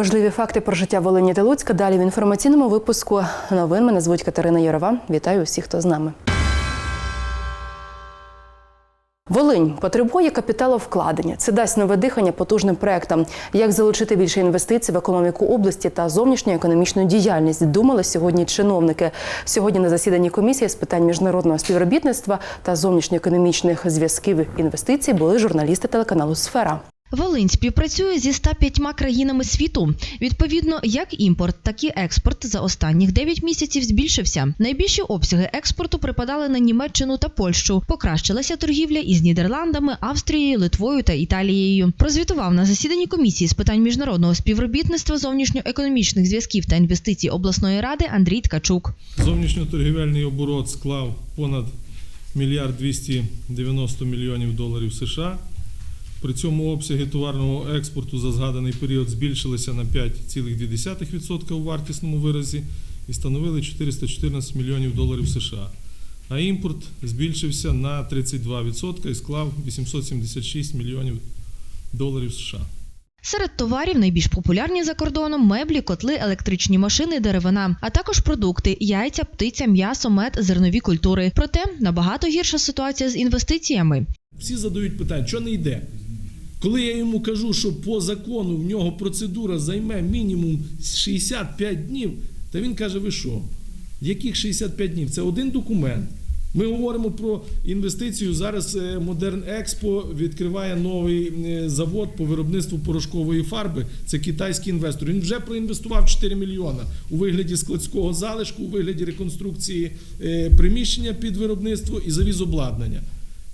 Важливі факти про життя Волині та Луцька. Далі в інформаційному випуску новин. Мене звуть Катерина Ярова. Вітаю усіх, хто з нами. Волинь потребує капіталовкладення. Це дасть нове дихання потужним проектам. Як залучити більше інвестицій в економіку області та зовнішню економічну діяльність? Думали сьогодні чиновники. Сьогодні на засіданні комісії з питань міжнародного співробітництва та зовнішньоекономічних зв'язків інвестицій були журналісти телеканалу Сфера. Волинь співпрацює зі 105 країнами світу. Відповідно, як імпорт, так і експорт за останніх 9 місяців збільшився. Найбільші обсяги експорту припадали на Німеччину та Польщу. Покращилася торгівля із Нідерландами, Австрією, Литвою та Італією. Прозвітував на засіданні комісії з питань міжнародного співробітництва, зовнішньоекономічних зв'язків та інвестицій обласної ради Андрій Ткачук. Зовнішньоторгівельний оборот склав понад мільярд 290 мільйонів доларів США. При цьому обсяги товарного експорту за згаданий період збільшилися на 5,2% у вартісному виразі і становили 414 мільйонів доларів США. А імпорт збільшився на 32% і склав 876 мільйонів доларів США. Серед товарів найбільш популярні за кордоном меблі, котли, електричні машини, деревина, а також продукти: яйця, птиця, м'ясо, мед, зернові культури. Проте набагато гірша ситуація з інвестиціями. Всі задають питання, що не йде. Коли я йому кажу, що по закону в нього процедура займе мінімум 65 днів, то він каже: ви що? Яких 65 днів? Це один документ. Ми говоримо про інвестицію. Зараз е, Modern Expo відкриває новий е, завод по виробництву порошкової фарби. Це китайський інвестор. Він вже проінвестував 4 мільйона у вигляді складського залишку, у вигляді реконструкції е, приміщення під виробництво і завіз обладнання.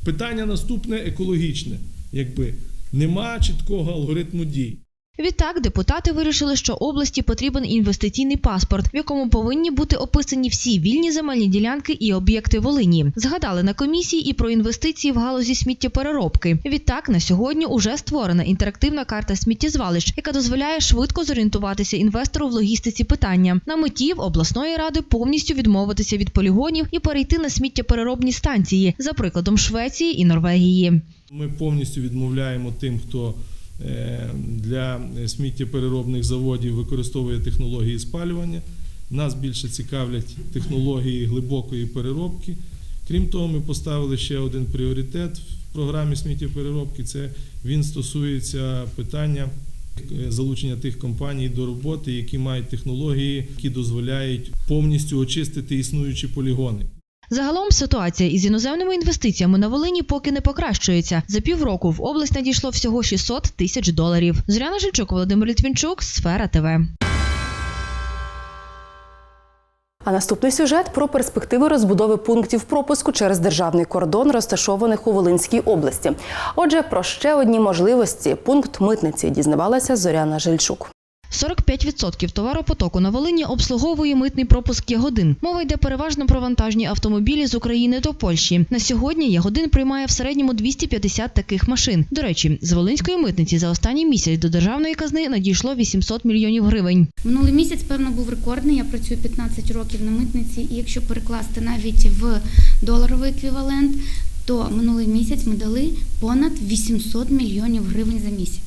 Питання наступне екологічне, якби нема чіткого алгоритму дій. Відтак депутати вирішили, що області потрібен інвестиційний паспорт, в якому повинні бути описані всі вільні земельні ділянки і об'єкти Волині. Згадали на комісії і про інвестиції в галузі сміттєпереробки. Відтак на сьогодні уже створена інтерактивна карта сміттєзвалищ, яка дозволяє швидко зорієнтуватися інвестору в логістиці питання. На меті в обласної ради повністю відмовитися від полігонів і перейти на сміттєпереробні станції, за прикладом Швеції і Норвегії. Ми повністю відмовляємо тим, хто для сміттєпереробних заводів використовує технології спалювання. Нас більше цікавлять технології глибокої переробки. Крім того, ми поставили ще один пріоритет в програмі сміттєпереробки. Це він стосується питання е, залучення тих компаній до роботи, які мають технології, які дозволяють повністю очистити існуючі полігони. Загалом ситуація із іноземними інвестиціями на Волині поки не покращується. За півроку в область надійшло всього 600 тисяч доларів. Зоряна Жильчук, Володимир Літвінчук, Сфера ТВ. А наступний сюжет про перспективи розбудови пунктів пропуску через державний кордон, розташованих у Волинській області. Отже, про ще одні можливості пункт митниці дізнавалася Зоряна Жильчук. 45% товаропотоку на Волині обслуговує митний пропуск Ягодин. Мова йде переважно про вантажні автомобілі з України до Польщі. На сьогодні Ягодин приймає в середньому 250 таких машин. До речі, з Волинської митниці за останній місяць до державної казни надійшло 800 мільйонів гривень. Минулий місяць, певно, був рекордний. Я працюю 15 років на митниці, і якщо перекласти навіть в доларовий еквівалент, то минулий місяць ми дали понад 800 мільйонів гривень за місяць.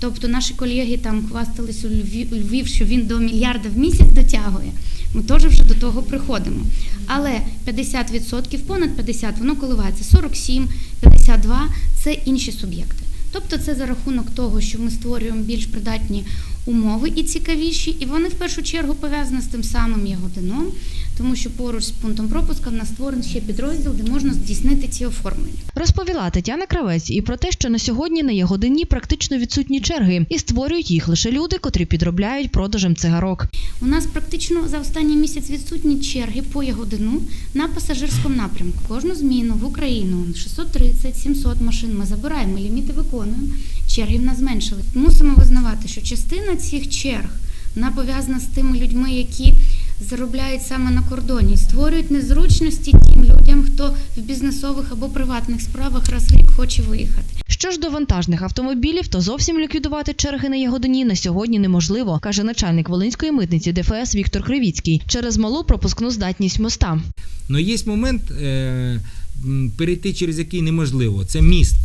Тобто наші колеги там хвастались у Львів, що він до мільярда в місяць дотягує. Ми теж вже до того приходимо. Але 50%, понад 50%, воно коливається 47, 52 – це інші суб'єкти. Тобто це за рахунок того, що ми створюємо більш придатні умови і цікавіші, і вони в першу чергу пов'язані з тим самим ягодином, тому що поруч з пунктом пропуска в нас створений ще підрозділ, де можна здійснити ці оформлення. Розповіла Тетяна Кравець і про те, що на сьогодні на Ягодині практично відсутні черги, і створюють їх лише люди, котрі підробляють продажем цигарок. У нас практично за останній місяць відсутні черги по ягодину на пасажирському напрямку. Кожну зміну в Україну 630-700 машин ми забираємо, ліміти виконуємо. Черги в нас зменшили. Мусимо визнавати, що частина цих черг вона пов'язана з тими людьми, які заробляють саме на кордоні, створюють незручності тим людям, хто в бізнесових або приватних справах раз в рік хоче виїхати. Що ж до вантажних автомобілів, то зовсім ліквідувати черги на Ягодині на сьогодні неможливо, каже начальник Волинської митниці ДФС Віктор Кривіцький через малу пропускну здатність моста. Но є момент, е, перейти через який неможливо. Це міст.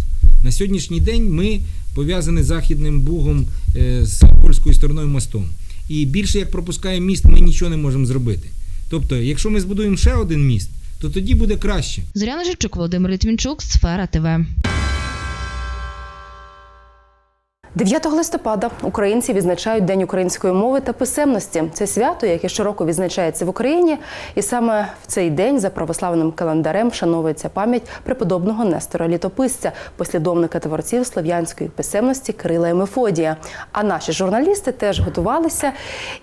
На сьогоднішній день ми пов'язаний з західним бугом е, з польською стороною мостом. І більше як пропускає міст, ми нічого не можемо зробити. Тобто, якщо ми збудуємо ще один міст, то тоді буде краще. Зоряна Жичук, Володимир Літвінчук, Сфера ТВ. 9 листопада українці відзначають День української мови та писемності. Це свято, яке щороку відзначається в Україні, і саме в цей день за православним календарем вшановується пам'ять преподобного Нестора Літописця, послідовника творців слов'янської писемності Кирила Мефодія. А наші журналісти теж готувалися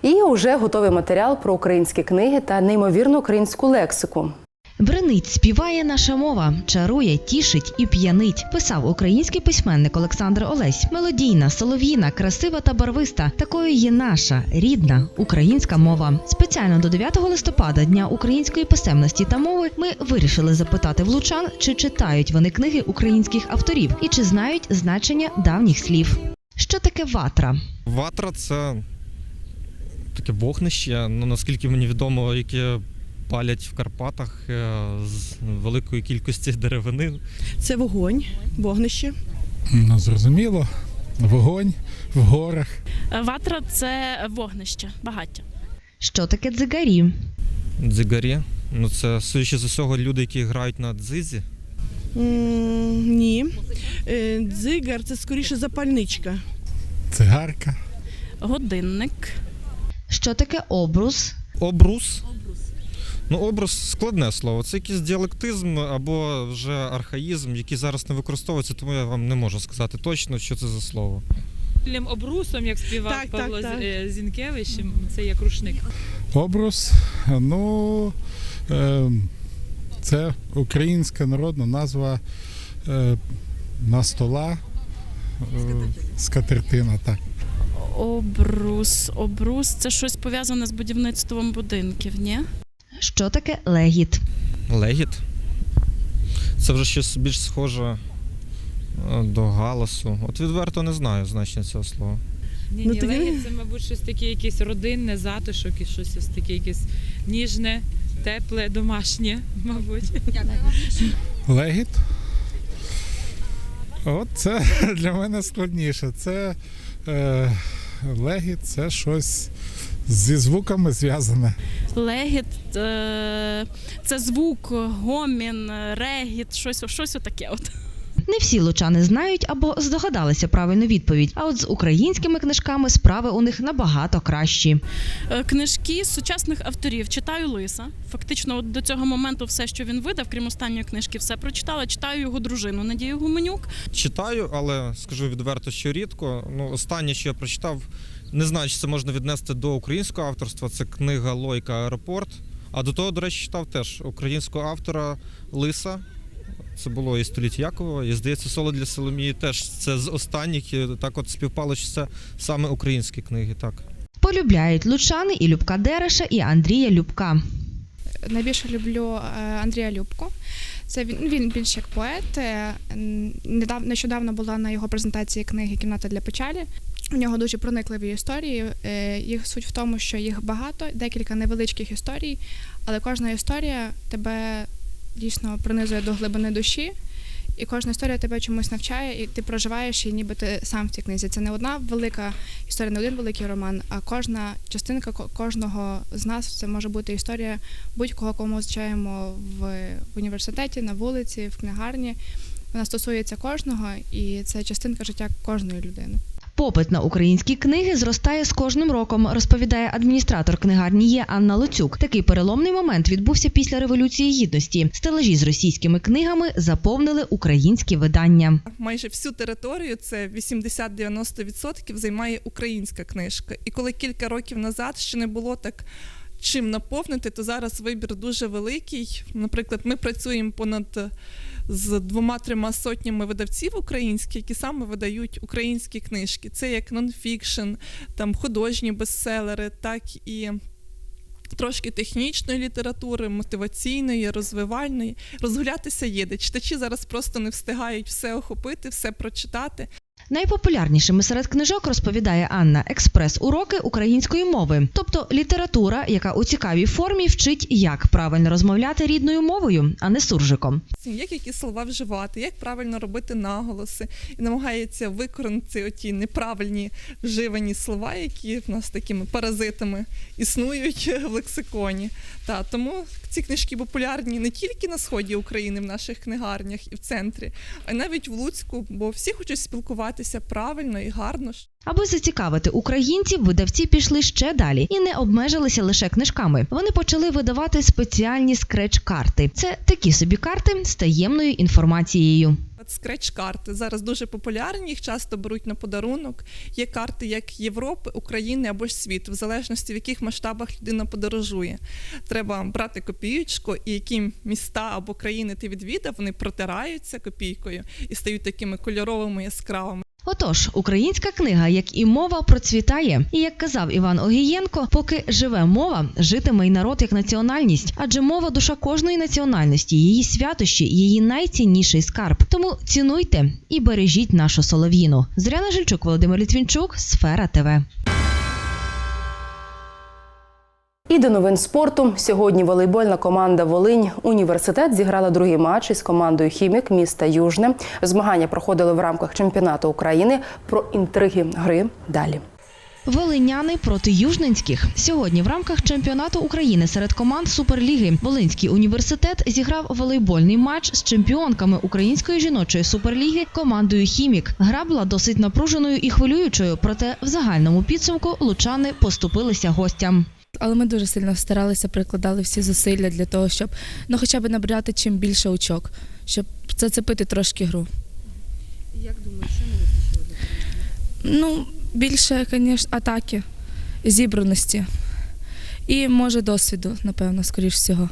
і вже готовий матеріал про українські книги та неймовірну українську лексику. Бринить, співає наша мова, чарує, тішить і п'янить. Писав український письменник Олександр Олесь. Мелодійна, солов'їна, красива та барвиста. Такою є наша рідна українська мова. Спеціально до 9 листопада, дня української писемності та мови, ми вирішили запитати влучан, чи читають вони книги українських авторів і чи знають значення давніх слів. Що таке ватра? Ватра це таке вогнище, ну наскільки мені відомо, яке палять в Карпатах е, з великої кількості деревини. Це вогонь, вогнище. Ну, зрозуміло. Вогонь в горах. Ватра це вогнище, багаття. Що таке дзигарі? Дзигарі. Ну це судячи з усього люди, які грають на дзизі. М, ні. Е, Дзигар це скоріше запальничка. Цигарка. Годинник. Що таке обрус? обрус? Обрус. Ну, образ складне слово. Це якийсь діалектизм або вже архаїзм, який зараз не використовується, тому я вам не можу сказати точно, що це за слово. Лем обрусом, як співав Так, так, Павло так. З- Зінкевич, це як рушник. Обрус. Ну, е, це українська народна назва е, на стола. Е, скатертина, так. Обрус. Обрус це щось пов'язане з будівництвом будинків, ні? Що таке легіт? Легіт. Це вже щось більш схоже е, до галасу. От відверто не знаю значення цього слова. Ні, Ну, ні, легіт це, мабуть, щось таке, якесь родинне, затишок і щось ось таке, якесь ніжне, тепле, домашнє, мабуть. Легіт. От це для мене складніше. Це е, легіт це щось зі звуками зв'язане. Легіт е, це звук, гомін, регіт, щось, щось отаке. От. Не всі лучани знають або здогадалися правильну відповідь. А от з українськими книжками справи у них набагато кращі. Е, Книжки сучасних авторів читаю Лиса. Фактично, от до цього моменту все, що він видав, крім останньої книжки, все прочитала. Читаю його дружину Надію Гуменюк. Читаю, але скажу відверто, що рідко. Ну, останнє, що я прочитав, не знаю, чи це можна віднести до українського авторства. Це книга Лойка Аеропорт. А до того, до речі, читав теж українського автора Лиса. Це було і століття Якова, і здається, соло для Соломії теж це з останніх. Так от співпало, що це саме українські книги. Так. Полюбляють лучани і Любка Дереша, і Андрія Любка. найбільше люблю е, Андрія Любку. Це він, він більш як поет. Е, н- Недав, нещодавно була на його презентації книги Кімната для печалі. У нього дуже проникливі історії. Е, Їх суть в тому, що їх багато, декілька невеличких історій, але кожна історія тебе дійсно пронизує до глибини душі. І кожна історія тебе чомусь навчає, і ти проживаєш її, ніби ти сам в цій книзі. Це не одна велика історія, не один великий роман, а кожна частинка кожного з нас це може бути історія будь-кого, кого ми зустрічаємо в університеті, на вулиці, в книгарні. Вона стосується кожного, і це частинка життя кожної людини. Попит на українські книги зростає з кожним роком, розповідає адміністратор книгарні Є Анна Луцюк. Такий переломний момент відбувся після революції гідності. Стелажі з російськими книгами заповнили українські видання. майже всю територію, це 80-90% займає українська книжка. І коли кілька років назад ще не було так. Чим наповнити, то зараз вибір дуже великий. Наприклад, ми працюємо понад з двома-трьома сотнями видавців українських, які саме видають українські книжки. Це як нонфікшн, там художні бестселери, так і трошки технічної літератури, мотиваційної, розвивальної. Розгулятися є де. Читачі зараз просто не встигають все охопити, все прочитати. Найпопулярнішими серед книжок розповідає Анна експрес-уроки української мови, тобто література, яка у цікавій формі вчить, як правильно розмовляти рідною мовою, а не суржиком. Як які слова вживати, як правильно робити наголоси, і намагається викоренити оті неправильні вживані слова, які в нас такими паразитами існують в лексиконі. Та тому ці книжки популярні не тільки на сході України, в наших книгарнях і в центрі, а й навіть в Луцьку, бо всі хочуть спілкуватися правильно і гарно. Аби зацікавити українців, видавці пішли ще далі і не обмежилися лише книжками. Вони почали видавати спеціальні скреч-карти. Це такі собі карти з таємною інформацією. Скреч-карти зараз дуже популярні, їх часто беруть на подарунок. Є карти як Європи, України або ж світу, в залежності в яких масштабах людина подорожує. Треба брати копіючку, і які міста або країни ти відвідав, вони протираються копійкою і стають такими кольоровими яскравими. Отож, українська книга, як і мова, процвітає. І як казав Іван Огієнко, поки живе мова, житиме й народ як національність, адже мова душа кожної національності, її святощі, її найцінніший скарб. Тому цінуйте і бережіть нашу солов'їну. Зряна Жильчук, Володимир Літвінчук, Сфера ТВ. І до новин спорту. Сьогодні волейбольна команда Волинь Університет зіграла другий матч із командою Хімік міста Южне. Змагання проходили в рамках чемпіонату України. Про інтриги гри далі. Волиняни проти южненських сьогодні в рамках чемпіонату України серед команд Суперліги Волинський університет зіграв волейбольний матч з чемпіонками української жіночої суперліги командою Хімік. Гра була досить напруженою і хвилюючою, проте в загальному підсумку лучани поступилися гостям. Але ми дуже сильно старалися, прикладали всі зусилля для того, щоб ну хоча б набрати чим більше очок, щоб зацепити трошки гру. Як думаєш, що не вистачило? Ну, більше, звісно, атаки, зібраності і може досвіду, напевно, скоріш всього.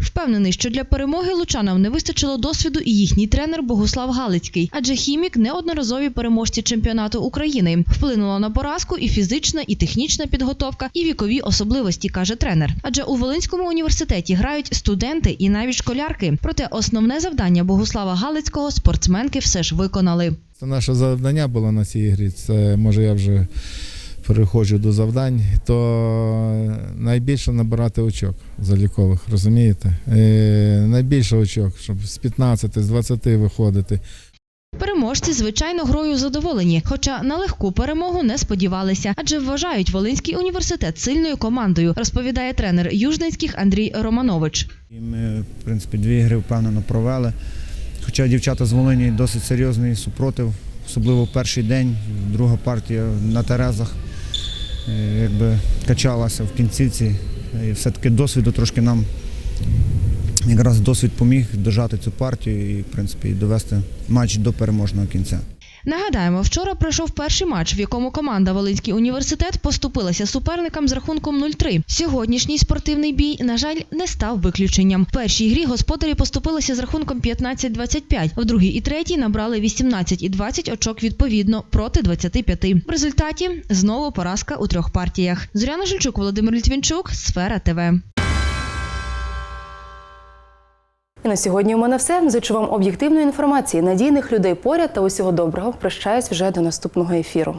Впевнений, що для перемоги лучанам не вистачило досвіду і їхній тренер Богуслав Галицький, адже хімік неодноразові переможці чемпіонату України. Вплинула на поразку і фізична, і технічна підготовка, і вікові особливості, каже тренер. Адже у Волинському університеті грають студенти і навіть школярки. Проте основне завдання Богуслава Галицького спортсменки все ж виконали. Це наше завдання було на цій грі. Це може я вже переходжу до завдань, то найбільше набирати очок залікових, розумієте? Е, найбільше очок, щоб з 15, з 20 виходити. Переможці, звичайно, грою задоволені, хоча на легку перемогу не сподівалися, адже вважають Волинський університет сильною командою, розповідає тренер Южненських Андрій Романович. І ми, в принципі, дві гри впевнено провели. Хоча дівчата з Волині досить серйозний супротив, особливо перший день, друга партія на Терезах якби качалася в кінцівці. І все-таки досвіду трошки нам якраз досвід поміг дожати цю партію і, в принципі, довести матч до переможного кінця. Нагадаємо, вчора пройшов перший матч, в якому команда Волинський університет поступилася суперникам з рахунком 0-3. Сьогоднішній спортивний бій, на жаль, не став виключенням. В першій грі господарі поступилися з рахунком 15-25, в другій і третій набрали 18 і 20 очок відповідно проти 25. В результаті знову поразка у трьох партіях. Зоряна Жильчук, Володимир Літвінчук, Сфера ТВ. І на сьогодні у мене все. Зичу вам об'єктивної інформації, надійних людей поряд та усього доброго. Прощаюсь вже до наступного ефіру.